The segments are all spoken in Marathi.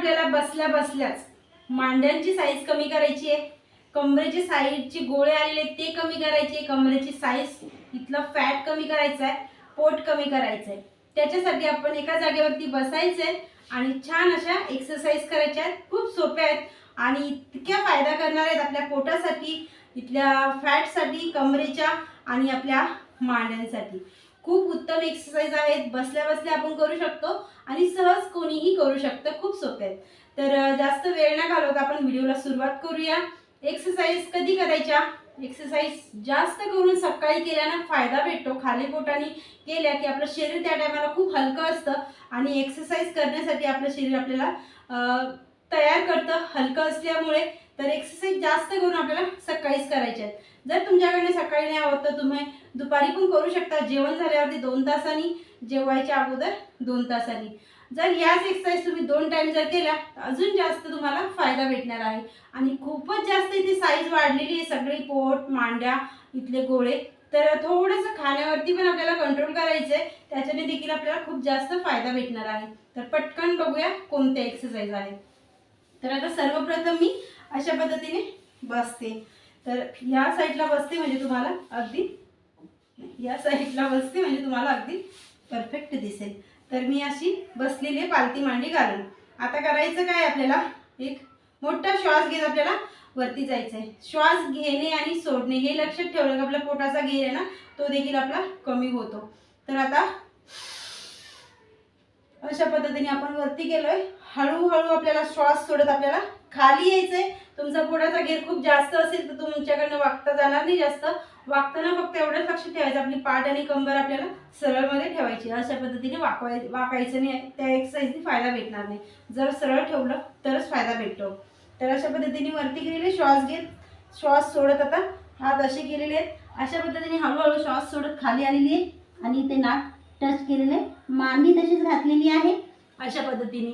आपल्याला बसल्या बसल्याच. मांड्यांची साईज कमी करायची आहे. कमरेची साईडची गोळे आलेले आहेत ते कमी करायचे कमरेची साईज इथलं फॅट कमी करायचं आहे पोट कमी करायचं आहे. त्याच्यासाठी आपण एका जागेवरती बसायचं आहे आणि छान अशा एक्सरसाइज करायच्या आहेत. खूप सोप्या आहेत आणि इतक्या फायदा करणार आहेत आपल्या पोटासाठी इथल्या फॅटसाठी कमरेच्या आणि आपल्या मांड्यांसाठी. खूप उत्तम एक्सरसाइज आहेत. बसल्या बसल्या आपण करू शकतो आणि सहज कोणीही करू शकतं. खूप सोपे आहेत. तर जास्त वेळ न घालवता आपण व्हिडिओला सुरुवात करूया. एक्सरसाइज कधी करायच्या? एक्सरसाइज जास्त करून सकाळी केल्यानं फायदा भेटतो. खाली पोटाने केल्या की आपलं शरीर त्या टायमाला खूप हलकं असतं आणि एक्सरसाइज करण्यासाठी आपलं शरीर आपल्याला तयार करतं. हलकं असल्यामुळे तर एक्सरसाइज जास्त करून आपल्याला सकाळीच करायचे आहेत. जर तुमच्याकडे सकाळी नाही आवडत तर तुम्ही दुपारी पण करू शकता. जेवण झाल्यावरती दोन तासांनी जेवायच्या अगोदर दोन तासांनी. जर याच एक्सरसाइज तुम्ही दोन टाइम जर केला तर अजून जास्त तुम्हाला फायदा भेटणार आहे. आणि खूपच जास्त इथे साईज वाढलेली आहे. सगळी पोट मांड्या इथले गोळे. तर थोडंसं खाण्यावरती पण आपल्याला कंट्रोल करायचं आहे त्याच्याने देखील आपल्याला खूप जास्त फायदा भेटणार आहे. तर पटकन बघूया कोणते एक्सरसाइज आहेत. तर आता सर्वप्रथम मी अशा पद्धतीने बसते. तर ह्या साईडला बसते म्हणजे तुम्हाला अगदी या साईडला बसते म्हणजे तुम्हाला अगदी परफेक्ट दिसेल. तर मी अशी बसलेली आहे पालती मांडी घालून. आता करायचं काय आपल्याला? एक मोठा श्वास घेत आपल्याला वरती जायचं आहे श्वास घेणे आणि सोडणे हे लक्षात ठेवलं की आपल्या पोटाचा घेर आहे ना तो देखील आपला कमी होतो. तर आता अशा पद्धतीने आपण वरती गेलोय हळूहळू आपल्याला श्वास सोडत आपल्याला खाली यायचंय. तुमचा पोटाचा गेर खूप जास्त असेल तर तुमच्याकडनं वागता जाणार नाही जास्त. वागताना फक्त एवढंच लक्ष ठेवायचं. आपली पाठ आणि कंबर आपल्याला सरळमध्ये ठेवायची. अशा पद्धतीने वाकवाय वाकायचं नाही. त्या एक्सरसाइजने फायदा भेटणार नाही. जर सरळ ठेवलं तरच फायदा भेटतो. तर अशा पद्धतीने वरती गेलेले श्वास घेत श्वास सोडत आता. हात असे केलेले आहेत. अशा पद्धतीने हळूहळू श्वास सोडत खाली आलेली आहे. आणि ते नाक टच केलेलं. आहे मांडी तशीच घातलेली आहे. अशा पद्धतीने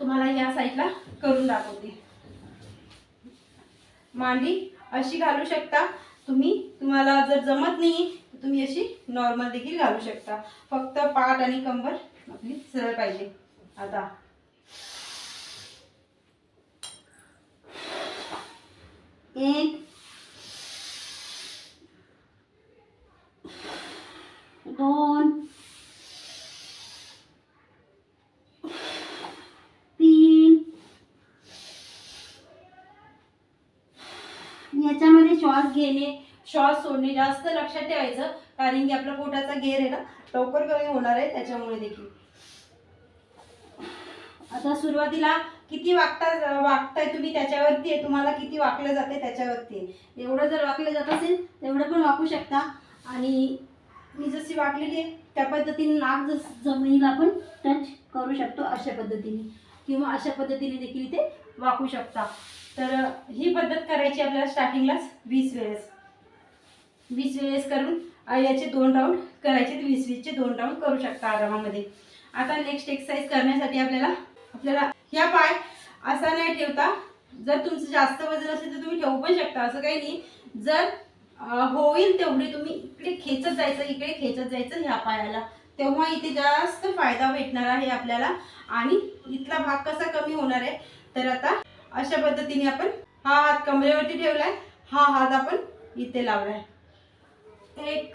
तुम्हाला या साईडला करून दाखवते. मांडी अशी घालू शकता. तुम्ही तुम्हाला जर जमत नाही तर तुम्ही अशी नॉर्मल देखील घालू शकता. फक्त पाठ आणि कंबर आपली सरळ पाहिजे. आता. एक. दोन तीन याच्यामध्ये श्वास घेणे श्वास सोडणे जास्त लक्षात ठेवायचं कारण की आपला पोटाचा घेर आहे ना लवकर कमी होणार आहे त्याच्यामुळे देखील. आता सुरुवातीला किती वागता वागताय तुम्ही त्याच्यावरती आहे तुम्हाला किती वाकलं जाते त्याच्यावरती आहे. एवढं जर वाकलं जात असेल तेवढं पण वाकू शकता. आणि मी जशी वाकलेली आहे त्या पद्धतीने नाक जस जमिनीला आपण टच करू शकतो अशा पद्धतीने. किंवा अशा पद्धतीने देखील इथे वाकू शकता. तर ही पद्धत करायची आपल्याला स्टार्टिंगलाच वीस वेळेस. वीस वेळेस करून याचे दोन राऊंड करायचे वीस वीसचे दोन राऊंड करू शकता आरामामध्ये. आता नेक्स्ट एक्सरसाइज करण्यासाठी आपल्याला आपल्याला ह्या पाय असा नाही ठेवता. जर तुमचं जास्त वजन असेल तर तुम्ही ठेवू पण शकता. असं काही नाही. जर होईल तेवढे तुम्ही इकडे खेचत जायचं इकडे खेचत जायचं ह्या पायाला. तेव्हा इथे जास्त फायदा भेटणार आहे आपल्याला. आणि इथला भाग कसा कमी होणार आहे? तर आता अशा पद्धतीने आपण हा हात कमरेवरती ठेवलाय. हा हात आपण इथे लावलाय. एक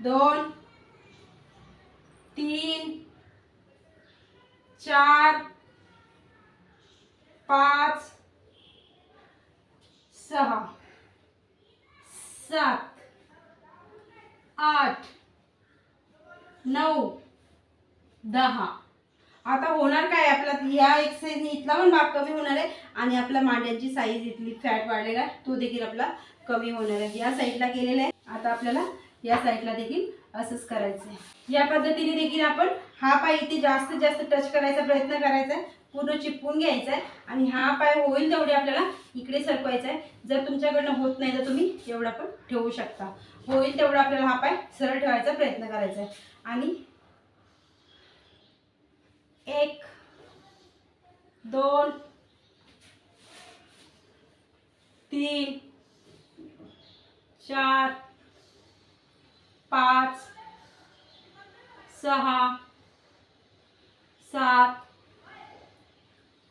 दोन तीन चार पाच सहा सात आठ नऊ दहा. आता होणार काय? आपला या एक्सरसाइजने इथला पण भाग कमी होणार आहे आणि आपल्या मांड्यांची साईज इथली फॅट वाढलेला आहे. तो देखील आपला कमी होणार आहे. या साईडला केलेला आहे. आता आपल्याला या साईडला देखील असंच करायचं आहे. या पद्धतीने देखील आपण हा पाय इथे जास्तीत जास्त टच करायचा प्रयत्न करायचा आहे. पूर्ण चिपकून घ्यायचा आहे आणि हा पाय होईल तेवढे आपल्याला इकडे सरकवायचा आहे. जर तुमच्याकडनं होत नाही तर तुम्ही एवढा पण ठेवू शकता. होईल तेवढा आपल्याला हा पाय सरळ ठेवायचा प्रयत्न करायचा आहे. आणि एक दोन तीन चार पाच सहा सात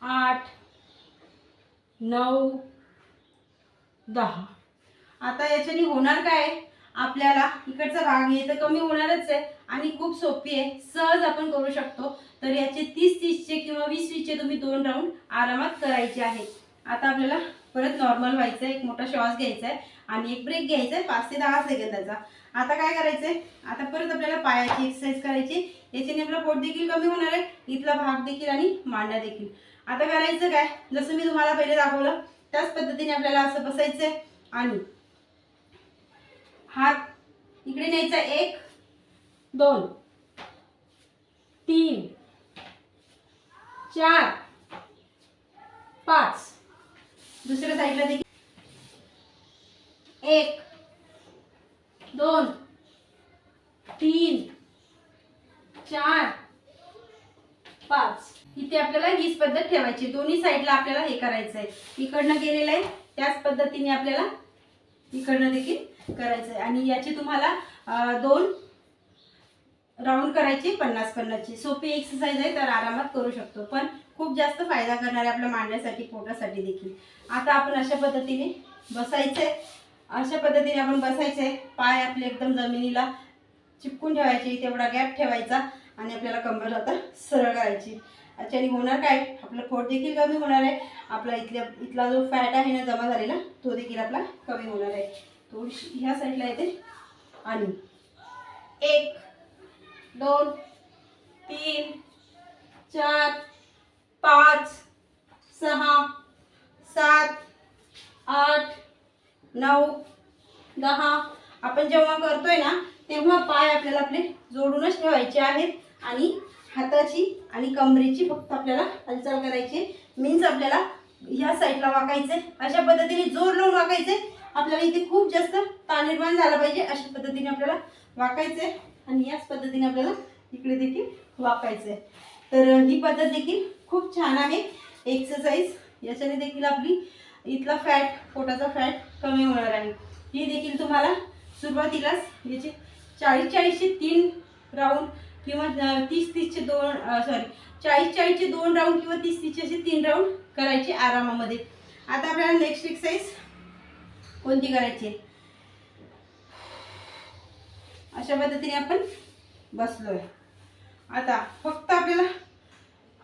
आठ नऊ दहा. आता याच्याने होणार काय? आपल्याला इकडचा भाग आहे तर कमी होणारच आहे आणि खूप सोपी आहे. सहज आपण करू शकतो. तर याचे तीस तीसचे किंवा वीस वीसचे तुम्ही दोन राऊंड आरामात करायचे आहेत. आता आपल्याला परत नॉर्मल व्हायचं आहे एक मोठा श्वास घ्यायचा आहे आणि एक ब्रेक घ्यायचा आहे पाच ते दहा सेकंदाचा आता काय करायचं आहे आता परत आपल्याला पायाची एक्सरसाइज करायची. याच्याने आपलं पोट देखील कमी होणार आहे इथला भाग देखील आणि मांडा देखील. आता करायचं काय? जसं मी तुम्हाला पहिले दाखवलं त्याच पद्धतीने आपल्याला असं बसायचं आहे आणि हात इकडे न्यायचा एक दोन तीन चार पाच. दुसऱ्या साईडला देखील एक दोन तीन चार पाच. इथे आपल्याला हीच पद्धत ठेवायची. दोन्ही साईडला आपल्याला हे करायचं आहे इकडनं गेलेलं आहे. त्याच पद्धतीने आपल्याला इकडनं देखील करायचं आहे आणि याचे तुम्हाला दोन राऊंड करायची पन्नास पन्नासची. सोपी एक्सरसाइज आहे तर आरामात करू शकतो. पण खूप जास्त फायदा करणार आहे आपल्या मांडण्यासाठी पोटासाठी देखील. आता आपण अशा पद्धतीने बसायचंय. अशा पद्धतीने आपण बसायचंय. पाय आपले एकदम जमिनीला चिपकून ठेवायचे तेवढा गॅप ठेवायचा आणि आपल्याला कंबर आता सरळ करायची. याच्याने होणार काय? आपलं पोट देखील कमी होणार आहे. आपला इथल्या इथला जो फॅट आहे ना जमा झालेला तो देखील आपला कमी होणार आहे. थोडीशी ह्या साईडला येते. आणि एक दोन तीन चार पाच सहा सात आठ नऊ दहा. आपण जेव्हा करतोय ना तेव्हा पाय आपल्याला आपले जोडूनच ठेवायचे आहेत आणि हाताची आणि कमरेची फक्त आपल्याला हालचाल करायची मीन्स आपल्याला ह्या साईडला वाकायचे अशा पद्धतीने जोर लावून वाकायचे आपल्याला इथे खूप जास्त ताण निर्माण झाला पाहिजे. अशा पद्धतीने आपल्याला वाकायचे आणि याच पद्धतीने आपल्याला इकडे देखील वाकायचे तर ही पद्धत देखील खूप छान आहे. एक्सरसाइज याच्याने देखील आपली इथला फॅट पोटाचा फॅट कमी होणार आहे. ही देखील तुम्हाला सुरुवातीलाच याचे चाळीस चाळीसचे तीन राऊंड किंवा तीस तीसचे दोन सॉरी चाळीस चाळीसचे दोन राऊंड किंवा तीस तीसचे असे तीन राऊंड करायचे आरामामध्ये. आता आपल्याला नेक्स्ट एक्सरसाइज कोणती करायची आहे? अशा पद्धतीने आपण बसलोय. आता फक्त आपल्याला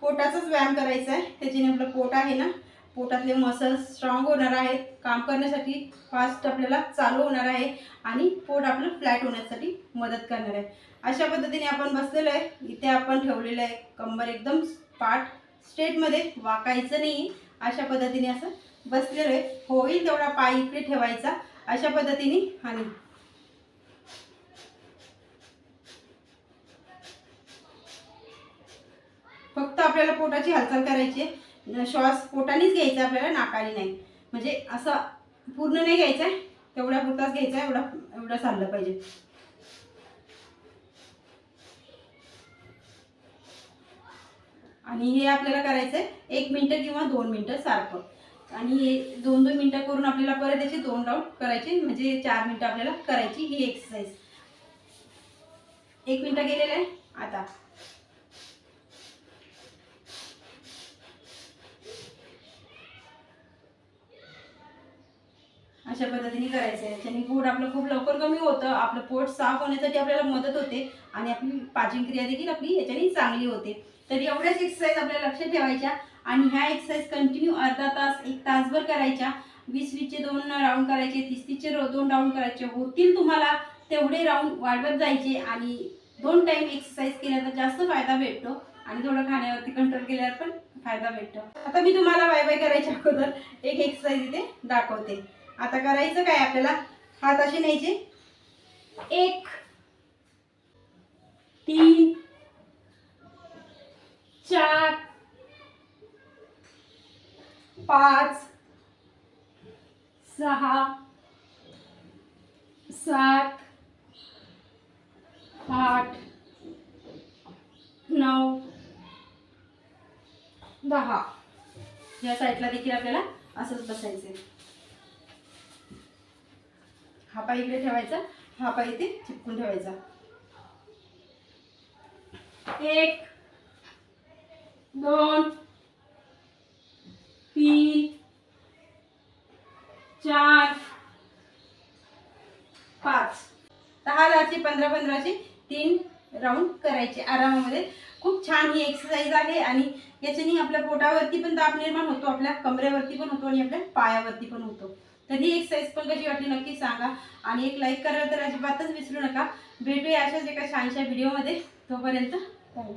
पोटाचाच व्यायाम करायचा आहे त्याच्याने आपलं पोट आहे ना पोटातले मसल्स स्ट्रॉंग होणार आहेत. काम करण्यासाठी फास्ट आपल्याला चालू होणार आहे आणि पोट आपलं फ्लॅट होण्यासाठी मदत करणार आहे. अशा पद्धतीने आपण बसलेलो आहे. इथे आपण ठेवलेलं आहे. कंबर एकदम पाठ स्ट्रेटमध्ये वाकायचं नाही. अशा पद्धतीने असं बसलेलो आहे. होईल तेवढा पाय इकडे ठेवायचा. अशा पद्धतीने आणि फक्त आपल्याला पोटाची हालचाल करायची श्वास पोटानेच घ्यायचा आपल्याला नाकाने नाही. म्हणजे असं पूर्ण नाही घ्यायचा आहे. तेवढ्या पुरताच घ्यायचा आहे एवढा एवढं चाललं पाहिजे. आणि हे आपल्याला करायचं आहे एक मिनटं किंवा दोन मिनटं सारखं. आणि हे दोन दोन मिनटं करून आपल्याला परत याचे दोन राऊंड करायचे. म्हणजे चार मिनटं आपल्याला करायची ही एक्सरसाइज एक मिनटं गेलेलं आहे. आता. अशा पद्धतीने करायचं आहे. याच्याने पोट आपलं खूप लवकर कमी होतं. आपलं पोट साफ होण्यासाठी आपल्याला मदत होते आणि आपली पाचन क्रिया देखील आपली याच्याने चांगली होते. तर एवढ्याच एक्सरसाइज आपल्याला लक्षात ठेवायच्या आणि ह्या एक्सरसाइज कंटिन्यू अर्धा तास एक तासभर करायच्या. वीस वीसचे दोन राऊंड करायचे तीस तीसचे दोन राऊंड करायचे. होतील तुम्हाला तेवढे राऊंड वाढवत जायचे आणि दोन टाइम एक्सरसाइज केल्या तर जास्त फायदा भेटतो आणि थोडं खाण्यावरती कंट्रोल केल्यावर पण फायदा भेटतो. आता मी तुम्हाला बाय बाय करायच्या अगोदर एक एक्सरसाइज इथे दाखवते. आता करायचं काय आपल्याला? हात असे न्यायचे. एक तीन चार पाच सहा सात आठ नऊ दहा. या साईडला देखील आपल्याला असंच बसायचं आहे हा पाय इकडे ठेवायचा हा पाय इथे चिपकून ठेवायचा. एक दोन तीन चार पाच. दहा दहाची पंधरा पंधराची तीन राऊंड करायचे आरामामध्ये. खूप छान ही एक्सरसाइज आहे आणि याच्याने आपल्या पोटावरती पण ताप निर्माण होतो आपल्या कमरेवरती पण होतो आणि आपल्या पायावरती पण होतो. तर ही एक्सरसाइज पण कशी वाटली नक्की सांगा. आणि एक लाईक करायला तर अजिबातच विसरू नका. भेटूया अशाच एका छानशा व्हिडिओमध्ये तोपर्यंत बाय